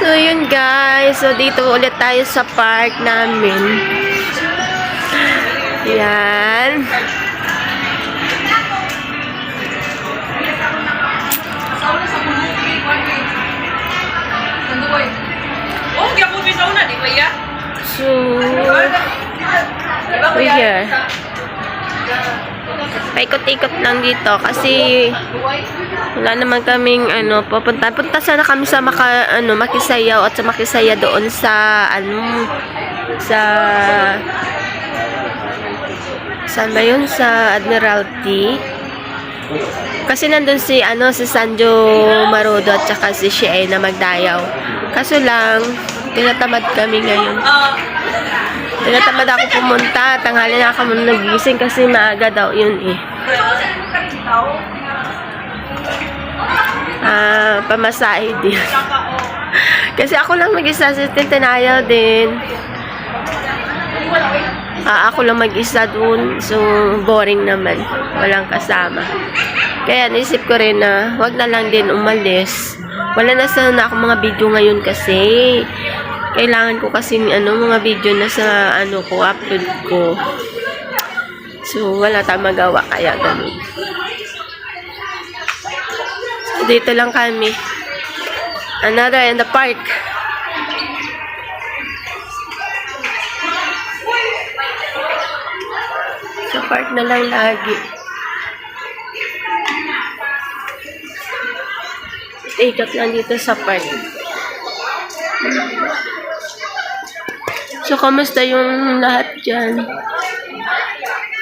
So, yun guys. So, dito ulit tayo sa park namin. Yan. Oh? So, we're here. Paikot-ikot lang dito kasi wala naman kaming ano, pupunta. Punta sana kami sa maka, ano, Makisayaw at sa Makisaya doon sa ano sa saan ba yun? Sa Admiralty. Kasi nandun si ano si Sanjo Marudo at saka si Shea na magdayaw. Kaso lang, tinatamad kami ngayon. Tinatamad ako pumunta. Tanghali na ako nagising kasi maaga daw yun eh. Ah, pamasahe din. kasi ako lang mag-isa sa Tintanayaw din. Ah, ako lang mag-isa dun. So, boring naman. Walang kasama. Kaya naisip ko rin na wag na lang din umalis. Wala na sana ako mga video ngayon kasi. Kailangan ko kasi ano, mga video na sa ano ko, upload ko. So, wala tayong magawa kaya ganun. So, dito lang kami. Another in the park. Sa park na lang lagi. Ikot lang dito sa park. So, kamusta yung lahat dyan?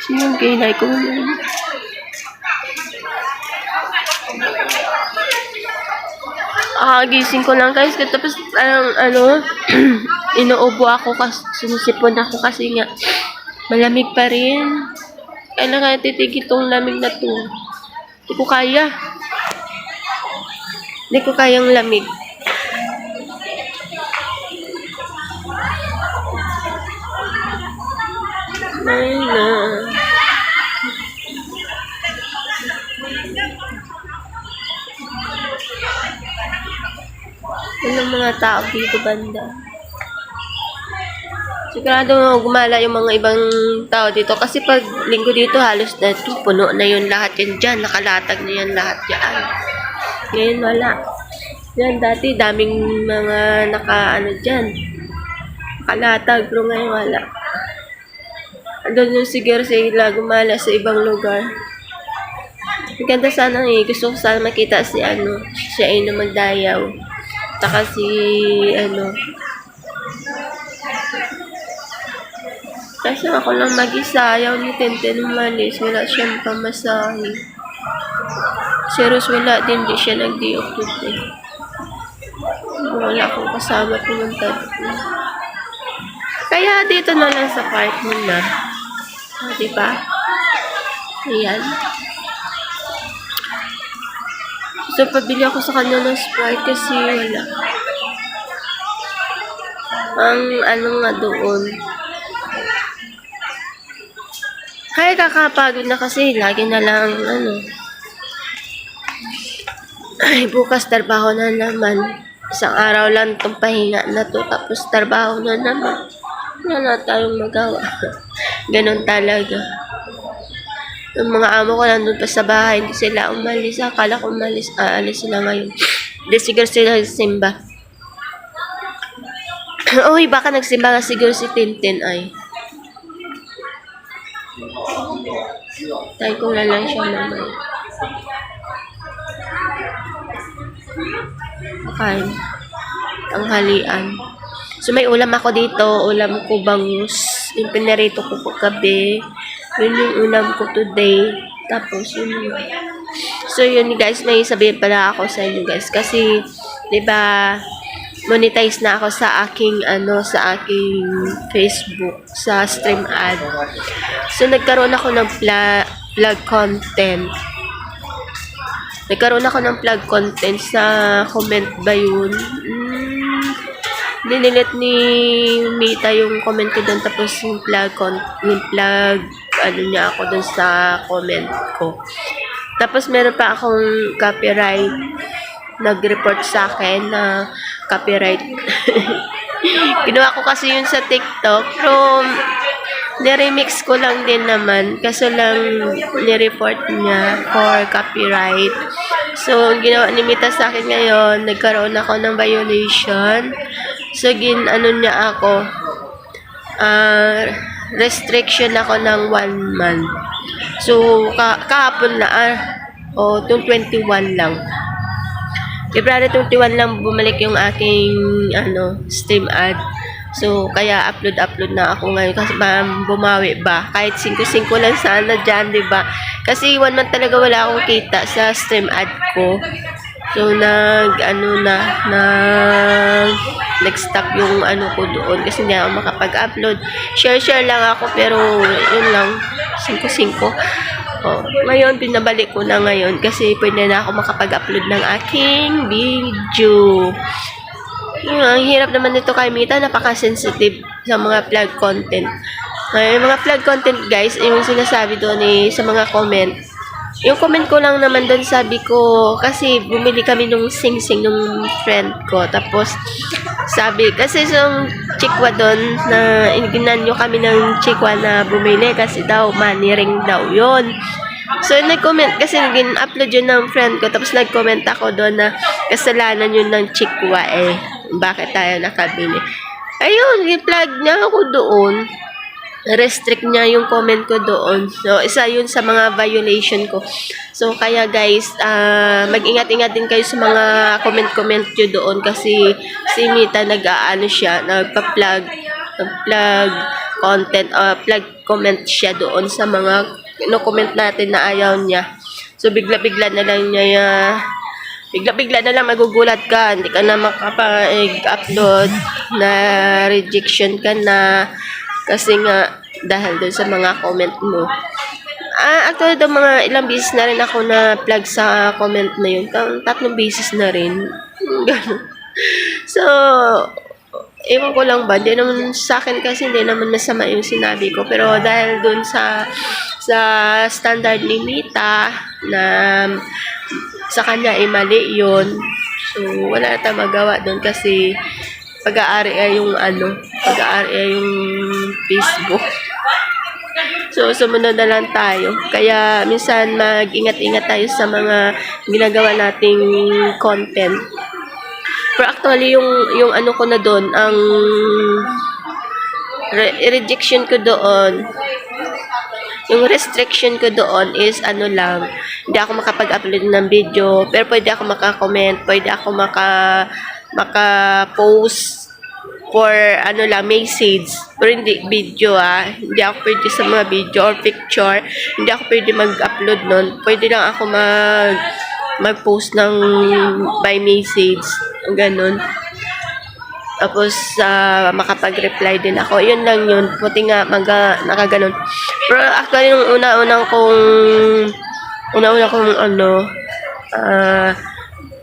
Sino yung kailay ko yun? Ah, gising ko lang guys. Tapos, ang ano, inuubo ako kasi, sinisipon ako kasi nga, malamig pa rin. Kailangan titigil tong lamig na to. Hindi ko kaya. Hindi ko kayang lamig. Ay na. Walang mga tao dito banda. Sigurado gumala yung mga ibang tao dito. Kasi pag linggo dito, halos na ito, puno na yun lahat yan dyan. Nakalatag na yan lahat dyan. Ngayon wala. Yan, dati daming mga naka, ano dyan. Nakalatag, pero ngayon wala. Doon yung siguro sila gumala sa ibang lugar. Maganda sana eh. Gusto ko sana makita si ano, siya ay na magdayaw. Saka si, ano, kasi ako lang mag-isa, ayaw ni Tenten umalis. Wala siyang pamasahe. Si wala din, di siya nag-day off today. Wala akong kasama pumunta dito. Kaya dito na lang sa park muna. Ah, diba? Ayan. So, pabili ako sa kanya ng Sprite kasi wala. Ang ano nga doon. Kaya kakapagod na kasi. Lagi na lang ano. Ay, bukas trabaho na naman. Isang araw lang itong pahinga na to. Tapos trabaho na naman. Wala tayong magawa. Ganon talaga. Yung mga amo ko nandun pa sa bahay, hindi sila umalis. Akala ko umalis, aalis sila ngayon. Hindi siguro sila simba. Uy, baka nagsimba nga siguro si Tintin ay. Tayo ko na lang siya mamaya. Okay. Ang halian. So, may ulam ako dito. Ulam ko bangus. Yung pinarito ko po gabi. Yun yung ulam ko today. Tapos, yun yung... So, yun guys. May sabihin pala ako sa inyo guys. Kasi, di ba monetize na ako sa aking ano sa aking Facebook sa stream ad. So nagkaroon ako ng vlog content. Nagkaroon ako ng vlog content sa comment ba yun? Mm, dinilit ni Mita yung comment ko doon tapos yung vlog con- yung vlog ano niya ako doon sa comment ko. Tapos meron pa akong copyright nag-report sa akin na copyright. Ginawa ko kasi yun sa TikTok. Pero, niremix ko lang din naman. Kaso lang, nireport niya for copyright. So, ginawa ni Mita sa akin ngayon, nagkaroon ako ng violation. So, gin, ano niya ako, ah, restriction ako ng one month. So, ka kahapon na, ah, o, oh, 21 lang. February 21 lang bumalik yung aking ano, stream ad. So, kaya upload-upload na ako ngayon kasi ba bumawi ba? Kahit 5-5 lang sana dyan, ba? Kasi one month talaga wala akong kita sa stream ad ko. So, nag, ano na, nag, nag-stop yung ano ko doon kasi hindi ako makapag-upload. Share-share lang ako pero yun lang, 5-5. Oh, ngayon, pinabalik ko na ngayon kasi pwede na ako makapag-upload ng aking video. Yung, ang hirap naman nito kay Mita, napaka-sensitive sa mga vlog content. Ay, yung mga vlog content guys, yung sinasabi doon eh, sa mga comment. Yung comment ko lang naman doon, sabi ko, kasi bumili kami nung sing-sing nung friend ko. Tapos, sabi, kasi yung chikwa doon, na ginanyo kami ng chikwa na bumili kasi daw, money ring daw yon So, nag-comment, kasi gin-upload yun ng friend ko, tapos nag-comment ako doon na kasalanan yun ng chikwa eh. Bakit tayo nakabili? Ayun, i-plug niya ako doon. Restrict niya yung comment ko doon. So, isa yun sa mga violation ko. So, kaya guys, ah, mag-ingat-ingat din kayo sa mga comment-comment nyo doon kasi si Mita nag-aano siya, nagpa-plug, nag-plug content, uh, plug comment siya doon sa mga no-comment natin na ayaw niya. So, bigla-bigla na lang niya uh, bigla-bigla na lang magugulat ka, hindi ka na makapag-upload na rejection ka na kasi nga dahil doon sa mga comment mo. Ah, actually, daw mga ilang beses na rin ako na plug sa comment na yun. Tatlong beses na rin. So, ewan ko lang ba, hindi naman sa akin kasi hindi naman masama yung sinabi ko. Pero dahil doon sa sa standard ni Mita na sa kanya ay mali yun. So, wala na tayong magawa doon kasi pag-aari ay yung ano, pag-aari ay yung Facebook. So, sumunod na lang tayo. Kaya, minsan, mag-ingat-ingat tayo sa mga ginagawa nating content. Pero actually, yung, yung ano ko na doon, ang re- rejection ko doon, yung restriction ko doon is ano lang, hindi ako makapag-upload ng video, pero pwede ako maka-comment, pwede ako maka maka-post for ano lang, message. Pero hindi video ah. Hindi ako pwede sa mga video or picture. Hindi ako pwede mag-upload nun. Pwede lang ako mag mag-post ng by message. Ganun. Tapos, ah, makapag-reply din ako. Yun lang yun. Puti nga, maga, nakaganon. Pero actually, yung una-unang kong, una-una kong ano, ah,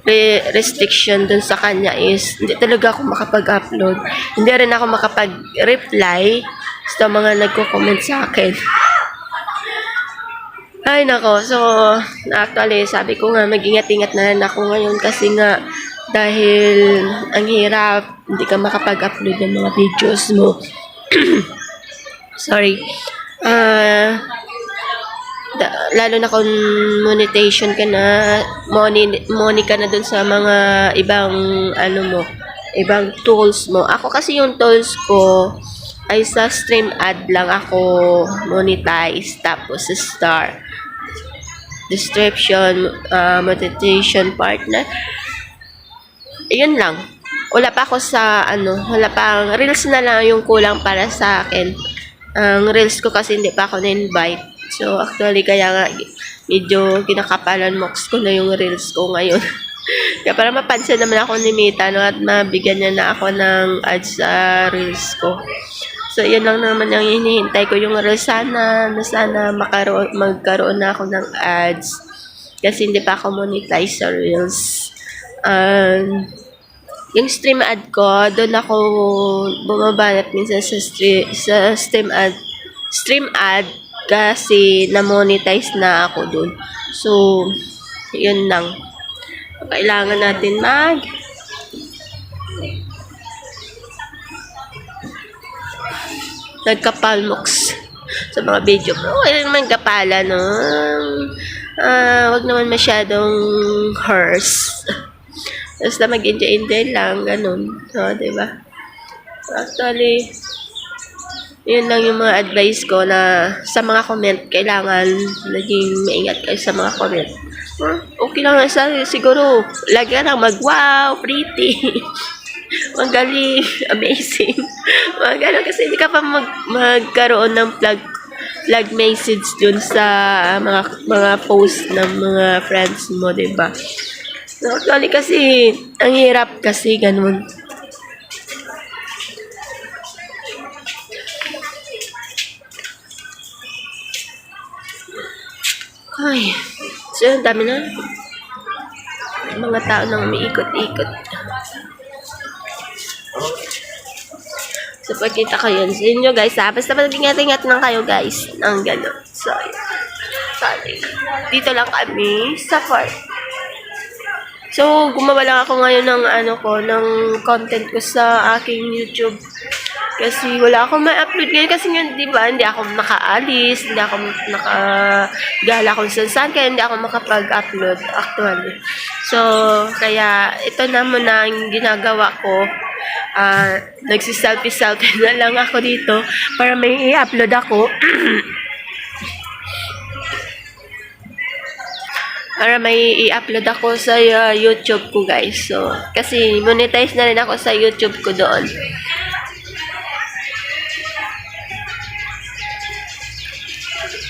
re- restriction dun sa kanya is, hindi talaga ako makapag-upload. Hindi rin ako makapag-reply sa mga nagko-comment sa akin. Ay, nako. So, actually, sabi ko nga, mag-ingat-ingat na rin ako ngayon kasi nga, dahil ang hirap, hindi ka makapag-upload ng mga videos mo. Sorry. Ah, da- lalo na kung monetization ka na, money, money ka na dun sa mga ibang, ano mo, ibang tools mo. Ako kasi yung tools ko, ay sa stream ad lang ako monetize, tapos sa star description, uh, monetization partner. Yun lang. Wala pa ako sa, ano, wala pa, reels na lang yung kulang para sa akin. Ang reels ko kasi hindi pa ako na-invite. So, actually, kaya nga, medyo kinakapalan mox ko na yung reels ko ngayon. kaya para mapansin naman ako ni Mita, no, at mabigyan niya na ako ng ads sa reels ko. So, yun lang naman yung hinihintay ko yung reels. Sana, na sana makaroon, magkaroon na ako ng ads. Kasi hindi pa ako monetize sa reels. Um, yung stream ad ko, doon ako bumabanat minsan sa, stream, sa stream ad. Stream ad kasi na-monetize na ako doon. So, yun lang. Kailangan natin mag nagkapalmox sa mga video ko. Okay naman kapala, no? Ah, wag naman masyadong hers. Basta mag-enjoy-enjoy lang, ganun. So, di ba? Actually, yun lang yung mga advice ko na sa mga comment, kailangan naging maingat kayo sa mga comment. Huh? Okay lang sa siguro, lagi lang mag wow, pretty. Magaling, amazing. Mga ganun, kasi hindi ka pa mag, magkaroon ng plug plug message dun sa mga mga post ng mga friends mo, 'di ba? Actually kasi ang hirap kasi ganun. Ay, so ang dami na. Mga tao nang umiikot-ikot. So, pagkita ko yun sa inyo, guys, ha? Basta mag-ingat-ingat lang kayo, guys. Ang gano'n. So, yun. Sorry. Dito lang kami sa park. So, gumawa lang ako ngayon ng ano ko, ng content ko sa aking YouTube. Kasi wala akong ma-upload ngayon kasi nga, di ba, hindi ako nakaalis, hindi ako nakagala kung saan saan, kaya hindi ako makapag-upload actually. So, kaya ito na muna ang ginagawa ko. Ah, nagsiselfie-selfie na lang ako dito para may i-upload ako. para may i-upload ako sa uh, YouTube ko guys. So, kasi monetize na rin ako sa YouTube ko doon.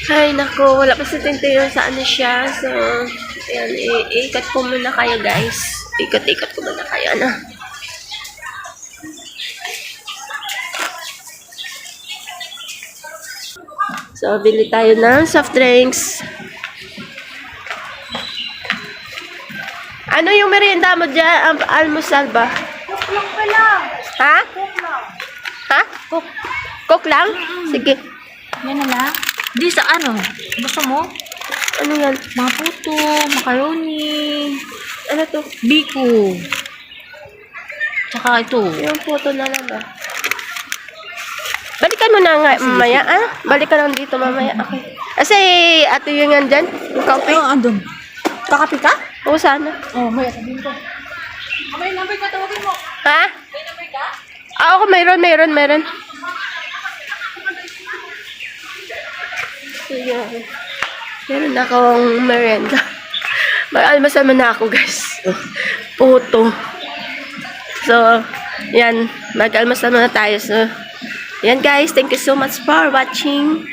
Ay, nako, wala pa sa tinto yung sa ano siya. So, ayan, i- ikot ko muna kayo guys. Ikot-ikot ko muna kayo, ano. So, bili tayo ng soft drinks. Ano yung merienda mo dyan? Al- almusal ba? Cook lang pala. Ha? Cook lang. Ha? Cook. Cook lang? Sige. Yan na lang. Di sa ano? Gusto mo? Ano yan? Mga puto, macaroni, Ano to? biko. Tsaka ito. Yung photo na lang ba? Balikan mo na nga mamaya, ah? Balikan lang dito mamaya. Okay. Kasi, ato yung yan dyan. Yung kape. Oh, andun. Kakapi ka? Oo, sana. Oh, may sabihin ko. May number ka, tawagin mo. Ha? May number ka? Ah, ako, mayroon, mayroon, mayroon. Ayan. Meron akong merienda. Mag-almasal na ako, guys. Puto. So, yan. Mag-almasal muna tayo. So, yan, guys. Thank you so much for watching.